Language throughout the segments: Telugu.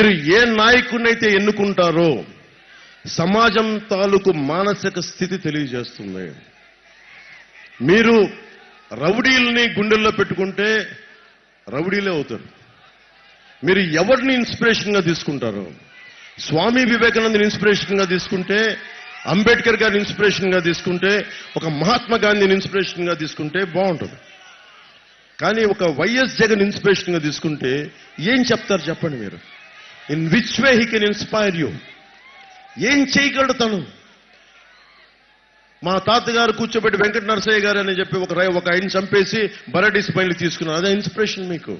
మీరు ఏ నాయకుడినైతే ఎన్నుకుంటారో సమాజం తాలూకు మానసిక స్థితి తెలియజేస్తుంది. మీరు రౌడీల్ని గుండెల్లో పెట్టుకుంటే రౌడీలే అవుతారు. మీరు ఎవరిని ఇన్స్పిరేషన్గా తీసుకుంటారో తీసుకుంటారు స్వామి వివేకానందని ఇన్స్పిరేషన్గా తీసుకుంటే అంబేద్కర్ గారిని ఇన్స్పిరేషన్గా తీసుకుంటే ఒక మహాత్మా గాంధీని ఇన్స్పిరేషన్గా తీసుకుంటే బాగుంటుంది. కానీ ఒక వైఎస్ జగన్ ఇన్స్పిరేషన్గా తీసుకుంటే ఏం చెప్తారు చెప్పండి మీరు? In which way he can inspire you ఏం చేయగలడు తను? మా తాతగారు కూర్చోబెట్టి వెంకట నరసయ్య గారు అని చెప్పి ఒక ఒక ఆయన చంపేసి బరడీస్ బయలు తీసుకున్నారు. అదే ఇన్స్పిరేషన్ మీకు.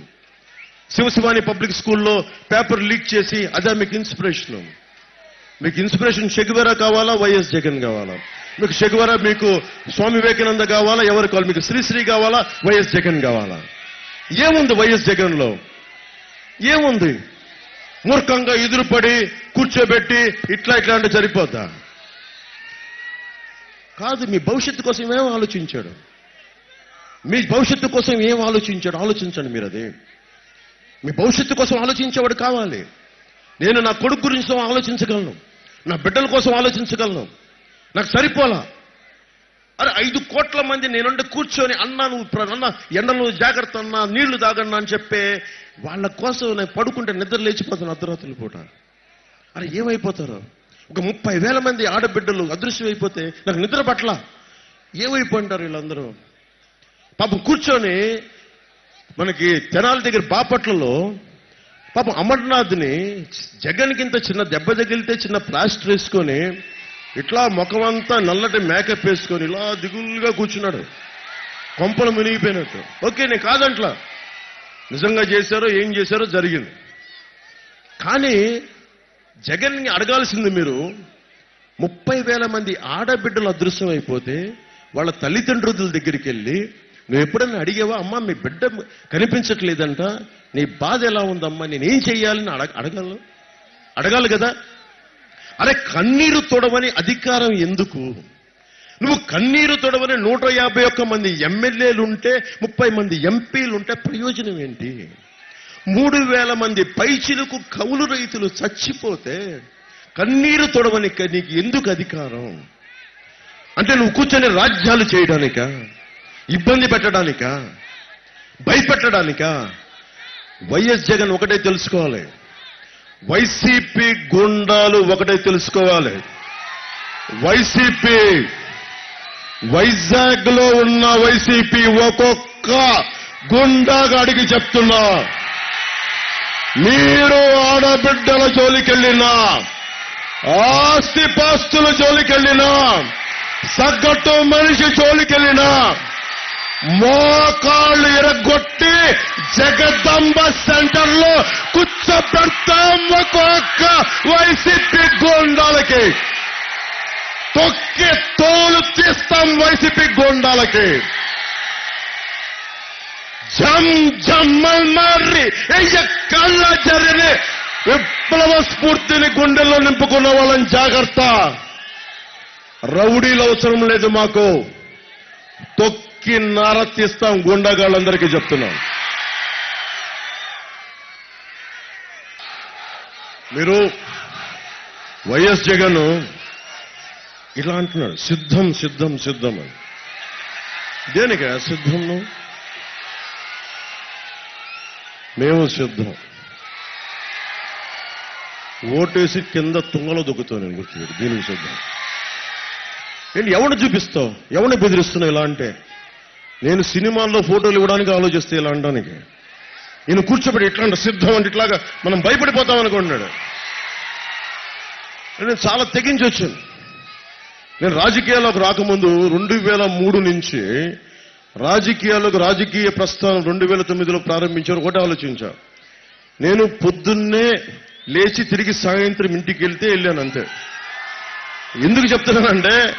శివశివాని పబ్లిక్ స్కూల్లో పేపర్ లీక్ చేసి అదే మీకు ఇన్స్పిరేషన్ మీకు ఇన్స్పిరేషన్ షెగువెరా కావాలా వైఎస్ జగన్ కావాలా? మీకు షెగువెరా మీకు స్వామి వివేకానంద కావాలా ఎవరు కావాలి? మీకు శ్రీశ్రీ కావాలా వైఎస్ జగన్ కావాలా? ఏముంది వైఎస్ జగన్లో? ఏముంది? మూర్ఖంగా ఎదురుపడి కూర్చోబెట్టి ఇట్లా ఇట్లా అంటే సరిపోద్దా? కాదు మీ భవిష్యత్తు కోసం ఏం ఆలోచించాడు? మీ భవిష్యత్తు కోసం ఏం ఆలోచించాడు? ఆలోచించండి మీరు అది. మీ భవిష్యత్తు కోసం ఆలోచించేవాడు కావాలి. నేను నా కొడుకు గురించి ఆలోచించగలను. నా బిడ్డల కోసం ఆలోచించగలను. నాకు సరిపోలా. అరే ఐదు కోట్ల మంది నేనుండి కూర్చొని అన్నా నువ్వు అన్న ఎండలు జాగ్రత్త అన్నా నీళ్ళు తాగన్నా అని చెప్పే వాళ్ళ కోసం నేను పడుకుంటే నిద్ర లేచిపోతాను అర్ధరాత్రులు పూట. అరే ఏమైపోతారు? ఒక ముప్పై వేల మంది ఆడబిడ్డలు అదృశ్యం అయిపోతే నాకు నిద్ర పట్ల ఏమైపోంటారు వీళ్ళందరూ? పాపం కూర్చొని మనకి తెనాల దగ్గర బాపట్లలో పాపం అమర్నాథ్ని జగన్ కింద చిన్న దెబ్బ తగిలితే చిన్న ప్లాస్టర్ వేసుకొని ఇట్లా ముఖమంతా నల్లటి మేకప్ వేసుకొని ఇలా దిగులుగా కూర్చున్నాడు. కొంపలు మునిగిపోయినట్టు. ఓకే నేను కాదంట్లా. నిజంగా చేశారో ఏం చేశారో జరిగింది. కానీ జగన్ని అడగాల్సింది మీరు ముప్పై వేల మంది ఆడబిడ్డలు అదృశ్యం అయిపోతే వాళ్ళ తల్లిదండ్రుల దగ్గరికి వెళ్ళి నువ్వు ఎప్పుడైనా అడిగేవా? అమ్మా మీ బిడ్డ కనిపించట్లేదంట. నీ బాధ ఎలా ఉందమ్మా? నేనేం చెయ్యాలని అడగ అడగలను అడగాలి కదా? అరే కన్నీరు తొడవని అధికారం ఎందుకు? నువ్వు కన్నీరు తొడవని నూట యాభై ఒక్క మంది ఎమ్మెల్యేలు ఉంటే ముప్పై మంది ఎంపీలు ఉంటే ప్రయోజనం ఏంటి? మూడు వేల మంది పైచిలకు కౌలు రైతులు చచ్చిపోతే కన్నీరు తొడవని నీకు ఎందుకు అధికారం? అంటే నువ్వు కూర్చొని రాజ్యాలు చేయడానిక? ఇబ్బంది పెట్టడానికా? భయపెట్టడానికా? వైఎస్ జగన్ ఒకటే తెలుసుకోవాలి. వైసీపీ గుండాలు ఒకటే తెలుసుకోవాలి. వైసీపీ వైజాగ్లో ఉన్న వైసీపీ ఒక్కొక్క గుండాగాడికి చెప్తున్నా. మీరు ఆడబిడ్డల జోలికెళ్ళినా ఆస్తిపాస్తుల జోలికెళ్ళినా సగ్గట్టు మనిషి జోలికెళ్ళినా మోకాళ్ళు ఎరగొట్టి జగదంబ సెంటర్లో కూర్చోబెడతాం ఒక్కొక్క వైసీపీ గుండాలకి. తొక్కి తోలు తీస్తాం వైసీపీ గుండాలకి. జమ్ జమ్మల్ మారి కళ్ళ జరిగిన విప్లవ స్ఫూర్తిని గుండెల్లో నింపుకున్న వాళ్ళని జాగ్రత్త. రౌడీలు అవసరం లేదు మాకు. తొక్కి నార తీస్తాం గుండాగాళ్ళందరికీ చెప్తున్నాం. మీరు వైఎస్ జగన్ ఇలా అంటున్నాడు సిద్ధం సిద్ధం సిద్ధం అని. దేనిక సిద్ధం మేము సిద్ధం. ఓటేసి కింద తుంగలో దొక్కుతావు నేను గుర్తుపెట్టి దీనికి సిద్ధం. ఏంటి ఎవరిని చూపిస్తావు? ఎవరిని బెదిరిస్తున్నావు ఇలా అంటే? నేను సినిమాల్లో ఫోటోలు ఇవ్వడానికి ఆలోచిస్తే ఇలా అనడానికి. నేను కూర్చోబెట్టి ఇట్లా అంటే సిద్ధం అంటే ఇట్లాగా మనం భయపడిపోతాం అనుకుంటున్నాడు. నేను చాలా తెగించి వచ్చాను. నేను రాజకీయాల్లోకి రాకముందు రెండు వేల మూడు నుంచి రాజకీయాలకు రాజకీయ ప్రస్థానం రెండు వేల తొమ్మిదిలో ప్రారంభించారు ఒకటి ఆలోచించా నేను పొద్దున్నే లేచి తిరిగి సాయంత్రం ఇంటికి వెళ్తే వెళ్ళాను అంతే. ఎందుకు చెప్తున్నానంటే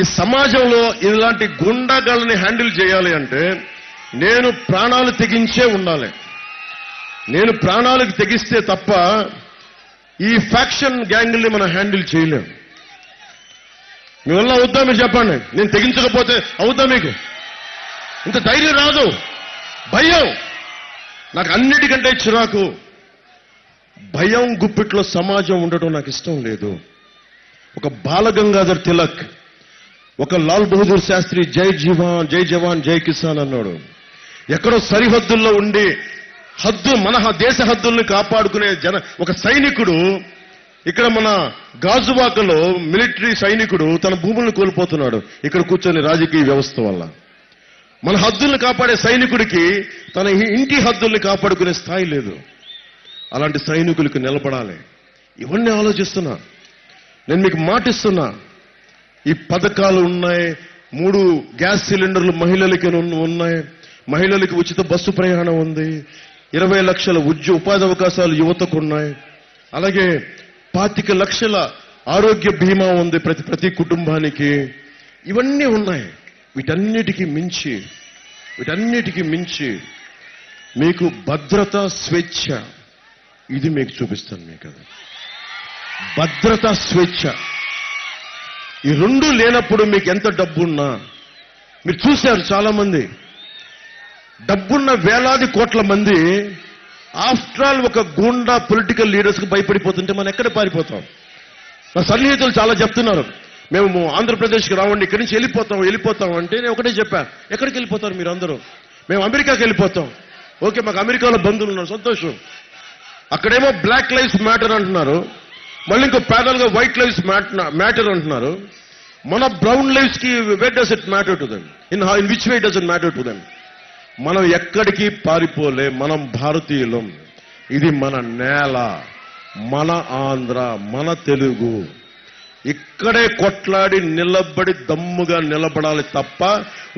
ఈ సమాజంలో ఇలాంటి గుండాగాళ్ళని హ్యాండిల్ చేయాలి అంటే నేను ప్రాణాలు తెగించే ఉండాలి. నేను ప్రాణాలకు తెగిస్తే తప్ప ఈ ఫ్యాక్షన్ గ్యాంగ్ని మనం హ్యాండిల్ చేయలేం. మీ వల్ల అవుద్దా మీరు చెప్పండి? నేను తెగించకపోతే అవుద్దా మీకు? ఇంత ధైర్యం రాదు. భయం. నాకు అన్నిటికంటే చిరాకు. భయం గుప్పిట్లో సమాజం ఉండటం నాకు ఇష్టం లేదు. ఒక బాలగంగాధర్ తిలక్ ఒక లాల్ బహదూర్ శాస్త్రి జై జీవాన్ జై జవాన్ జై కిసాన్ అన్నాడు. ఎక్కడో సరిహద్దుల్లో ఉండి హద్దు మన దేశ హద్దుల్ని కాపాడుకునే జన ఒక సైనికుడు ఇక్కడ మన గాజువాకలో మిలిటరీ సైనికుడు తన భూములను కోల్పోతున్నాడు ఇక్కడ కూర్చొని రాజకీయ వ్యవస్థ వల్ల. మన హద్దుల్ని కాపాడే సైనికుడికి తన ఇంటి హద్దుల్ని కాపాడుకునే స్థాయి లేదు. అలాంటి సైనికులకు నిలబడాలి. ఇవన్నీ ఆలోచిస్తున్నా. నేను మీకు మాటిస్తున్నా. ఈ పథకాలు ఉన్నాయి మూడు గ్యాస్ సిలిండర్లు మహిళలకి ఉన్నాయి. మహిళలకి ఉచిత బస్సు ప్రయాణం ఉంది. ఇరవై లక్షల ఉద్య ఉపాధి అవకాశాలు యువతకు ఉన్నాయి అలాగే పాతిక లక్షల ఆరోగ్య బీమా ఉంది ప్రతి ప్రతి కుటుంబానికి. ఇవన్నీ ఉన్నాయి. వీటన్నిటికీ మించి వీటన్నిటికీ మించి మీకు భద్రత స్వేచ్ఛ ఇది మీకు చూపిస్తాను మీకు కదా భద్రత స్వేచ్ఛ. ఈ రెండు లేనప్పుడు మీకు ఎంత డబ్బున్నా మీరు చూశారు చాలామంది డబ్బున్న వేలాది కోట్ల మంది ఆఫ్టర్ ఆల్ ఒక గూండా పొలిటికల్ లీడర్స్కి భయపడిపోతుంటే మనం ఎక్కడ పారిపోతాం? నా సన్నిహితులు చాలా చెప్తున్నారు. మేము ఆంధ్రప్రదేశ్కి రావండి ఇక్కడి నుంచి వెళ్ళిపోతాం వెళ్ళిపోతాం అంటే నేను ఒకటే చెప్పా. ఎక్కడికి వెళ్ళిపోతారు మీరు అందరూ మేము అమెరికాకి వెళ్ళిపోతాం. ఓకే మాకు అమెరికాలో బంధువులు ఉన్నారు సంతోషం. అక్కడేమో బ్లాక్ లైఫ్స్ మ్యాటర్ అంటున్నారు. మళ్ళీ ఇంకో ప్యానల్ వైట్ లైఫ్స్ మ్యాటర్ అంటున్నారు. మన brown లైఫ్స్కి way does it matter to them in in which way does it matter to them మనం ఎక్కడికి పారిపోలే మనం భారతీయులం. ఇది మన నేల మన ఆంధ్ర మన తెలుగు. ఇక్కడే కొట్లాడి నిలబడి దమ్ముగా నిలబడాలి తప్ప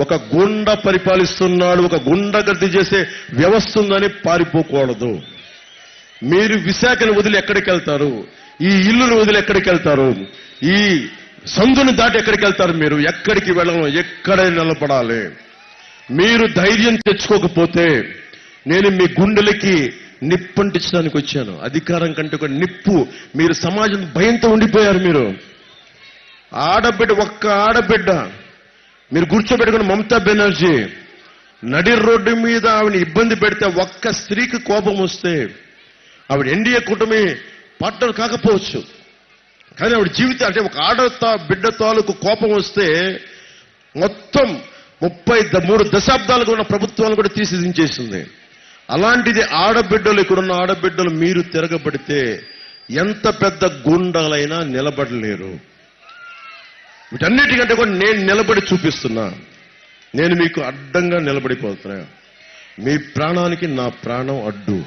ఒక గుండ పరిపాలిస్తున్నాడు ఒక గుండగద్ది చేసే వ్యవస్థ ఉందని పారిపోకూడదు. మీరు విశాఖను వదిలి ఎక్కడికి వెళ్తారు? ఈ ఇల్లును వదిలి ఎక్కడికి వెళ్తారు? ఈ సందుని దాటి ఎక్కడికి వెళ్తారు మీరు? ఎక్కడికి వెళ్ళడం ఎక్కడే నిలబడాలి. మీరు ధైర్యం తెచ్చుకోకపోతే నేను మీ గుండెలకి నిప్పంటించడానికి వచ్చాను. అధికారం కంటే ఒక నిప్పు. మీరు సమాజం భయంతో ఉండిపోయారు మీరు. ఆడబిడ్డ ఒక్క ఆడబిడ్డ. మీరు కూర్చోబెట్టుకున్న మమతా బెనర్జీ నడి రోడ్డు మీద ఆవిడ ఇబ్బంది పెడితే ఒక్క స్త్రీకి కోపం వస్తే ఆవిడ ఎన్డీఏ కూటమి పార్ట్నర్ కాకపోవచ్చు. కానీ ఆవిడ జీవితం అంటే ఒక ఆడ తా- బిడ్డ తాలూకు కోపం వస్తే మొత్తం ముప్పై మూడు దశాబ్దాలుగా ఉన్న ప్రభుత్వాలు కూడా తీసిదించేసింది అలాంటిది ఆడబిడ్డలు ఇక్కడున్న ఆడబిడ్డలు మీరు తిరగబడితే ఎంత పెద్ద గుండాలైనా నిలబడలేరు. వీటన్నిటికంటే కూడా నేను నిలబడి చూపిస్తున్నా. నేను మీకు అడ్డంగా నిలబడిపోతున్నా. మీ ప్రాణానికి నా ప్రాణం అడ్డు.